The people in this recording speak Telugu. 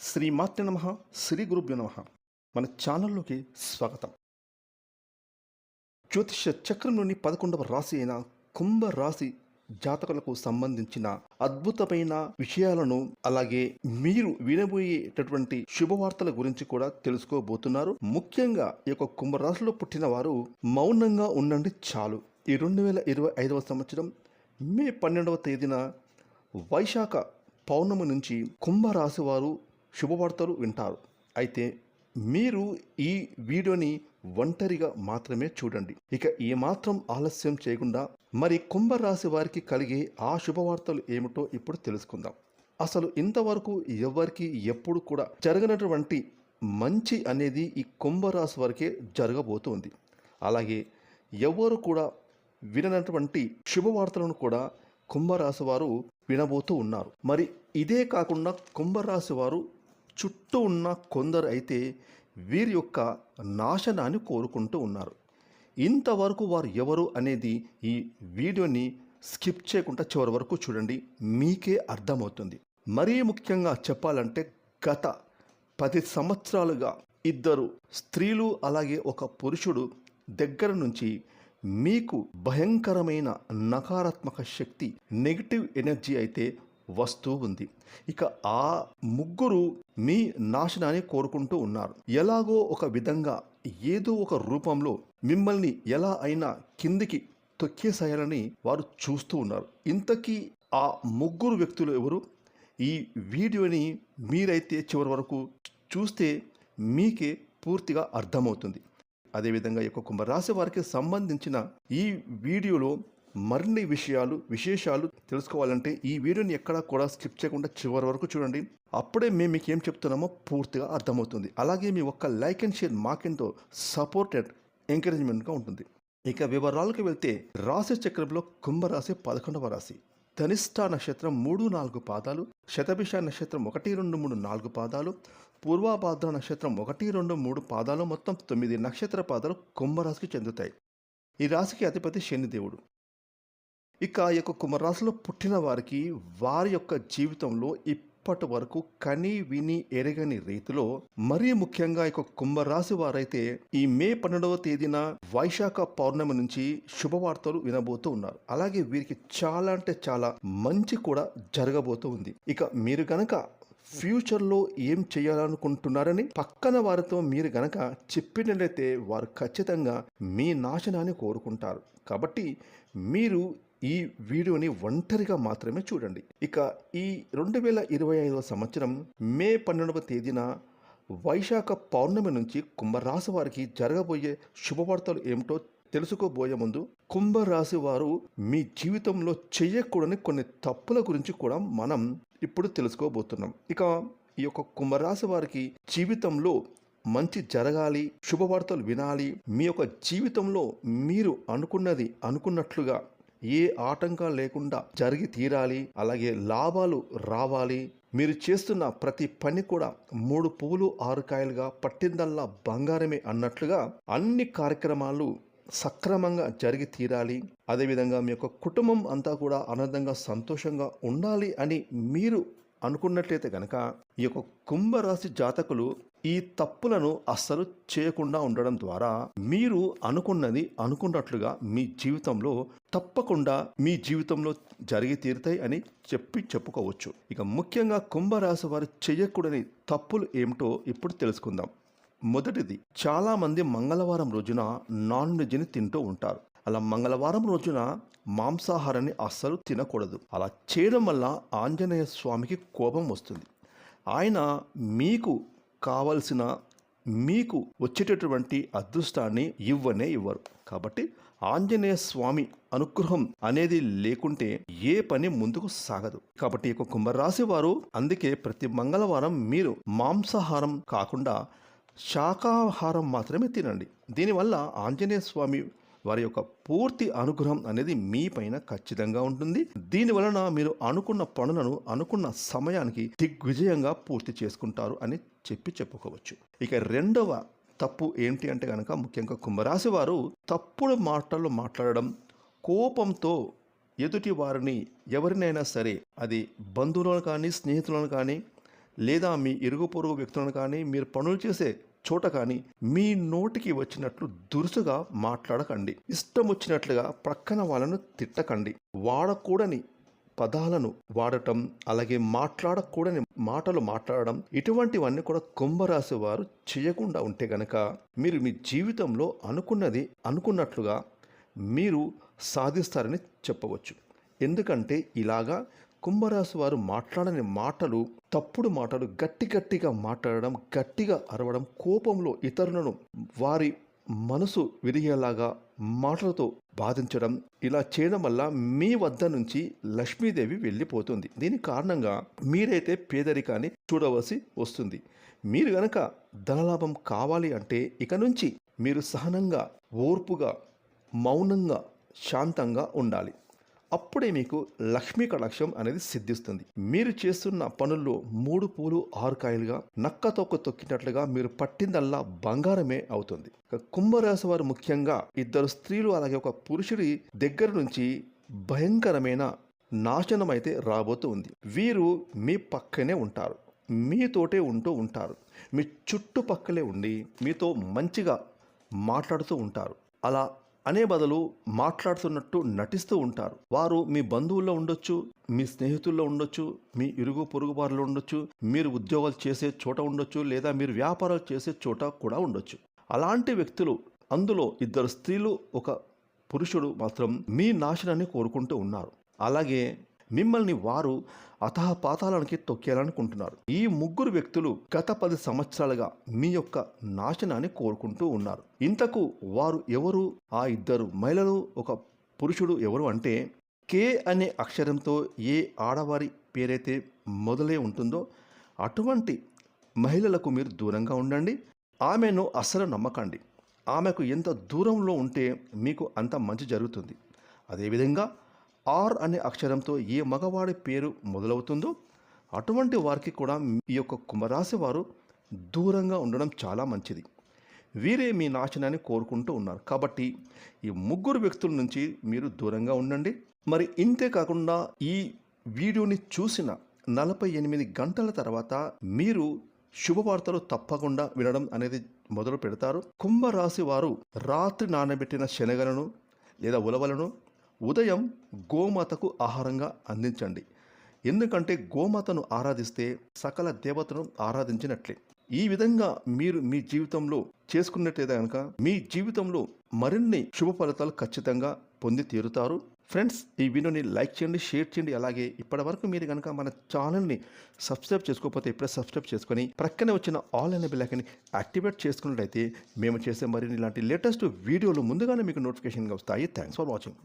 శ్రీ శ్రీమాత్రి నమ శ్రీ గురుభ్యో నమ. మన ఛానల్లోకి స్వాగతం. జ్యోతిష చక్రంలోని పదకొండవ రాశి అయిన కుంభ రాశి జాతకులకు సంబంధించిన అద్భుతమైన విషయాలను అలాగే మీరు వినబోయేటటువంటి శుభవార్తల గురించి కూడా తెలుసుకోబోతున్నారు. ముఖ్యంగా ఈ యొక్క కుంభరాశిలో పుట్టిన వారు మౌనంగా ఉండండి చాలు. ఈ రెండు వేల ఇరవై ఐదవ సంవత్సరం మే పన్నెండవ తేదీన వైశాఖ పౌర్ణమి నుంచి కుంభరాశి వారు శుభవార్తలు వింటారు. అయితే మీరు ఈ వీడియోని ఒంటరిగా మాత్రమే చూడండి. ఇక ఏమాత్రం ఆలస్యం చేయకుండా మరి కుంభరాశి వారికి కలిగే ఆ శుభవార్తలు ఏమిటో ఇప్పుడు తెలుసుకుందాం. అసలు ఇంతవరకు ఎవరికి ఎప్పుడు కూడా జరగనటువంటి మంచి అనేది ఈ కుంభరాశి వారికే జరగబోతుంది. అలాగే ఎవరు కూడా విననటువంటి శుభవార్తలను కూడా కుంభరాశి వారు వినబోతూ ఉన్నారు. మరి ఇదే కాకుండా కుంభరాశి వారు చుట్టూ ఉన్న కొందరు అయితే వీరి యొక్క నాశనాన్ని కోరుకుంటూ ఉన్నారు. ఇంతవరకు వారు ఎవరు అనేది ఈ వీడియోని స్కిప్ చేయకుండా చివరి వరకు చూడండి. మీకే అర్థమవుతుంది. మరీ ముఖ్యంగా చెప్పాలంటే గత పది సంవత్సరాలుగా ఇద్దరు స్త్రీలు అలాగే ఒక పురుషుడు దగ్గర నుంచి మీకు భయంకరమైన నకారాత్మక శక్తి నెగిటివ్ ఎనర్జీ అయితే వస్తూ ఉంది. ఇక ఆ ముగ్గురు మీ నాశనాన్ని కోరుకుంటూ ఉన్నారు. ఎలాగో ఒక విధంగా ఏదో ఒక రూపంలో మిమ్మల్ని ఎలా అయినా కిందికి తొక్కేసేయాలని వారు చూస్తూ ఉన్నారు. ఇంతకీ ఆ ముగ్గురు వ్యక్తులు ఎవరు? ఈ వీడియోని మీరైతే చివరి వరకు చూస్తే మీకే పూర్తిగా అర్థమవుతుంది. అదేవిధంగా ఈ యొక్క కుంభరాశి వారికి సంబంధించిన ఈ వీడియోలో మరిన్ని విషయాలు విశేషాలు తెలుసుకోవాలంటే ఈ వీడియోని ఎక్కడా కూడా స్కిప్ చేయకుండా చివరి వరకు చూడండి. అప్పుడే మేము మీకు ఏం చెప్తున్నామో పూర్తిగా అర్థమవుతుంది. అలాగే మీ ఒక్క లైక్ అండ్ షేర్ మాకెంతో సపోర్టెడ్ ఎంకరేజ్మెంట్గా ఉంటుంది. ఇక వివరాలకు వెళ్తే రాశి చక్రంలో కుంభరాశి పదకొండవ రాశి. ధనిష్ట నక్షత్రం మూడు నాలుగు పాదాలు శతభిష నక్షత్రం ఒకటి రెండు మూడు నాలుగు పాదాలు పూర్వాభాద్ర నక్షత్రం ఒకటి రెండు మూడు పాదాలు మొత్తం తొమ్మిది నక్షత్ర పాదాలు కుంభరాశికి చెందుతాయి. ఈ రాశికి అధిపతి శనిదేవుడు ఇక ఈ యొక్క కుంభరాశిలో పుట్టిన వారికి వారి యొక్క జీవితంలో ఇప్పటి వరకు కని విని ఎరగని రీతిలో మరీ ముఖ్యంగా ఈ యొక్క కుంభరాశి వారైతే ఈ మే పన్నెండవ తేదీన వైశాఖ పౌర్ణమి నుంచి శుభవార్తలు వినబోతూ ఉన్నారు. అలాగే వీరికి చాలా అంటే చాలా మంచి కూడా జరగబోతూ ఉంది. ఇక మీరు గనక ఫ్యూచర్లో ఏం చేయాలనుకుంటున్నారని పక్కన వారితో మీరు గనక చెప్పినట్లయితే వారు ఖచ్చితంగా మీ నాశనాన్ని కోరుకుంటారు. కాబట్టి మీరు ఈ వీడియోని ఒంటరిగా మాత్రమే చూడండి. ఇక ఈ రెండు వేల ఇరవై ఐదవ సంవత్సరం మే పన్నెండవ తేదీన వైశాఖ పౌర్ణమి నుంచి కుంభరాశి వారికి జరగబోయే శుభవార్తలు ఏమిటో తెలుసుకోబోయే ముందు కుంభరాశి వారు మీ జీవితంలో చేయకూడని కొన్ని తప్పుల గురించి కూడా మనం ఇప్పుడు తెలుసుకోబోతున్నాం. ఇక ఈ యొక్క కుంభరాశి వారికి జీవితంలో మంచి జరగాలి శుభవార్తలు వినాలి మీ యొక్క జీవితంలో మీరు అనుకున్నది అనుకున్నట్లుగా ఏ ఆటంకాలు లేకుండా జరిగి తీరాలి అలాగే లాభాలు రావాలి. మీరు చేస్తున్న ప్రతి పని కూడా మూడు పువ్వులు ఆరు కాయలుగా పట్టిందల్లా బంగారమే అన్నట్లుగా అన్ని కార్యక్రమాలు సక్రమంగా జరిగి తీరాలి. అదేవిధంగా మీ యొక్క కుటుంబం అంతా కూడా ఆనందంగా సంతోషంగా ఉండాలి అని మీరు అనుకున్నట్లయితే కనుక ఈ యొక్క కుంభరాశి జాతకులు ఈ తప్పులను అస్సలు చేయకుండా ఉండడం ద్వారా మీరు అనుకున్నది అనుకున్నట్లుగా మీ జీవితంలో తప్పకుండా మీ జీవితంలో జరిగి తీరుతాయి అని చెప్పి చెప్పుకోవచ్చు. ఇక ముఖ్యంగా కుంభరాశి వారు చేయకూడని తప్పులు ఏమిటో ఇప్పుడు తెలుసుకుందాం. మొదటిది చాలామంది మంగళవారం రోజున నాన్ వెజ్ని తింటూ ఉంటారు. అలా మంగళవారం రోజున మాంసాహారాన్ని అస్సలు తినకూడదు. అలా చేయడం వల్ల ఆంజనేయ స్వామికి కోపం వస్తుంది. ఆయన మీకు కావలసిన మీకు వచ్చేటటువంటి అదృష్టాన్ని ఇవ్వనే ఇవ్వరు. కాబట్టి ఆంజనేయ స్వామి అనుగ్రహం అనేది లేకుంటే ఏ పని ముందుకు సాగదు. కాబట్టి ఈ కుంభరాశి వారు అందుకే ప్రతి మంగళవారం మీరు మాంసాహారం కాకుండా శాకాహారం మాత్రమే తినండి. దీనివల్ల ఆంజనేయ స్వామి వారి యొక్క పూర్తి అనుగ్రహం అనేది మీ పైన ఖచ్చితంగా ఉంటుంది. దీని వలన మీరు అనుకున్న పనులను అనుకున్న సమయానికి దిగ్విజయంగా పూర్తి చేసుకుంటారు అని చెప్పి చెప్పుకోవచ్చు. ఇక రెండవ తప్పు ఏంటి అంటే కనుక ముఖ్యంగా కుంభరాశి వారు తప్పుడు మాటలు మాట్లాడడం కోపంతో ఎదుటి వారిని ఎవరినైనా సరే అది బంధువులను కానీ స్నేహితులను కానీ లేదా మీ ఇరుగు పొరుగు వ్యక్తులను కానీ మీరు పనులు చేసే చోట కానీ మీ నోటికి వచ్చినట్లు దురుసుగా మాట్లాడకండి. ఇష్టం వచ్చినట్లుగా ప్రక్కన వాళ్ళను తిట్టకండి. వాడకూడని పదాలను వాడటం అలాగే మాట్లాడకూడని మాటలు మాట్లాడడం ఇటువంటివన్నీ కూడా కుంభరాశి వారు చేయకుండా ఉంటే గనక మీరు మీ జీవితంలో అనుకున్నది అనుకున్నట్లుగా మీరు సాధిస్తారని చెప్పవచ్చు. ఎందుకంటే ఇలాగా కుంభరాశి వారు మాట్లాడని మాటలు తప్పుడు మాటలు గట్టి గట్టిగా మాట్లాడడం గట్టిగా అరవడం కోపంలో ఇతరులను వారి మనసు విరిగేలాగా మాటలతో బాధించడం ఇలా చేయడం వల్ల మీ వద్ద నుంచి లక్ష్మీదేవి వెళ్ళిపోతుంది. దీని కారణంగా మీరైతే పేదరికాన్ని చూడవలసి వస్తుంది. మీరు గనక ధనలాభం కావాలి అంటే ఇక నుంచి మీరు సహనంగా ఓర్పుగా మౌనంగా శాంతంగా ఉండాలి. అప్పుడే మీకు లక్ష్మీ కటాక్షం అనేది సిద్ధిస్తుంది. మీరు చేస్తున్న పనుల్లో మూడు పూలు ఆరు కాయలుగా నక్క తొక్క తొక్కినట్లుగా మీరు పట్టిందల్లా బంగారమే అవుతుంది. కుంభరాశి వారు ముఖ్యంగా ఇద్దరు స్త్రీలు అలాగే ఒక పురుషుడి దగ్గర నుంచి భయంకరమైన నాశనం అయితే రాబోతూ ఉంది. వీరు మీ పక్కనే ఉంటారు. మీతోటే ఉంటూ ఉంటారు. మీ చుట్టుపక్కలే ఉండి మీతో మంచిగా మాట్లాడుతూ ఉంటారు. అలా అనే బదులు మాట్లాడుతున్నట్టు నటిస్తూ ఉంటారు. వారు మీ బంధువుల్లో ఉండొచ్చు మీ స్నేహితుల్లో ఉండొచ్చు మీ ఇరుగు పొరుగు వారిలో ఉండొచ్చు మీరు ఉద్యోగాలు చేసే చోట ఉండొచ్చు లేదా మీరు వ్యాపారాలు చేసే చోట కూడా ఉండొచ్చు. అలాంటి వ్యక్తులు అందులో ఇద్దరు స్త్రీలు ఒక పురుషుడు మాత్రం మీ నాశనాన్ని కోరుకుంటూ ఉన్నారు. అలాగే మిమ్మల్ని వారు అతహ పాతాళానికి తొక్కేయాలనుకుంటున్నారు. ఈ ముగ్గురు వ్యక్తులు గత పది సంవత్సరాలుగా మీ యొక్క నాశనాన్ని కోరుకుంటూ ఉన్నారు. ఇంతకు వారు ఎవరు? ఆ ఇద్దరు మహిళలు ఒక పురుషుడు ఎవరు అంటే కే అనే అక్షరంతో ఏ ఆడవారి పేరైతే మొదలై ఉంటుందో అటువంటి మహిళలకు మీరు దూరంగా ఉండండి. ఆమెను అస్సలు నమ్మకండి. ఆమెకు ఎంత దూరంలో ఉంటే మీకు అంత మంచి జరుగుతుంది. అదేవిధంగా ఆర్ అనే అక్షరంతో ఏ మగవాడి పేరు మొదలవుతుందో అటువంటి వారికి కూడా ఈ యొక్క కుంభరాశి వారు దూరంగా ఉండడం చాలా మంచిది. వీరే మీ నాశనాన్ని కోరుకుంటూ ఉన్నారు. కాబట్టి ఈ ముగ్గురు వ్యక్తుల నుంచి మీరు దూరంగా ఉండండి. మరి ఇంతే కాకుండా ఈ వీడియోని చూసిన నలభై ఎనిమిది గంటల తర్వాత మీరు శుభవార్తలు తప్పకుండా వినడం అనేది మొదలు పెడతారు. కుంభరాశి వారు రాత్రి నానబెట్టిన శనగలను లేదా ఉలవలను ఉదయం గోమాతకు ఆహారంగా అందించండి. ఎందుకంటే గోమాతను ఆరాధిస్తే సకల దేవతను ఆరాధించినట్లే. ఈ విధంగా మీరు మీ జీవితంలో చేసుకున్నట్లయితే కనుక మీ జీవితంలో మరిన్ని శుభ ఫలితాలు ఖచ్చితంగా పొంది తీరుతారు. ఫ్రెండ్స్ ఈ వీడియోని లైక్ చేయండి షేర్ చేయండి. అలాగే ఇప్పటి వరకు మీరు కనుక మన ఛానల్ని సబ్స్క్రైబ్ చేసుకోకపోతే ఇప్పుడే సబ్స్క్రైబ్ చేసుకొని ప్రక్కనే వచ్చిన ఆల్ అనే బిల్లకని యాక్టివేట్ చేసుకున్నట్లయితే మేము చేసే మరిన్ని ఇలాంటి లేటెస్ట్ వీడియోలు ముందుగానే మీకు నోటిఫికేషన్గా వస్తాయి. Thanks for watching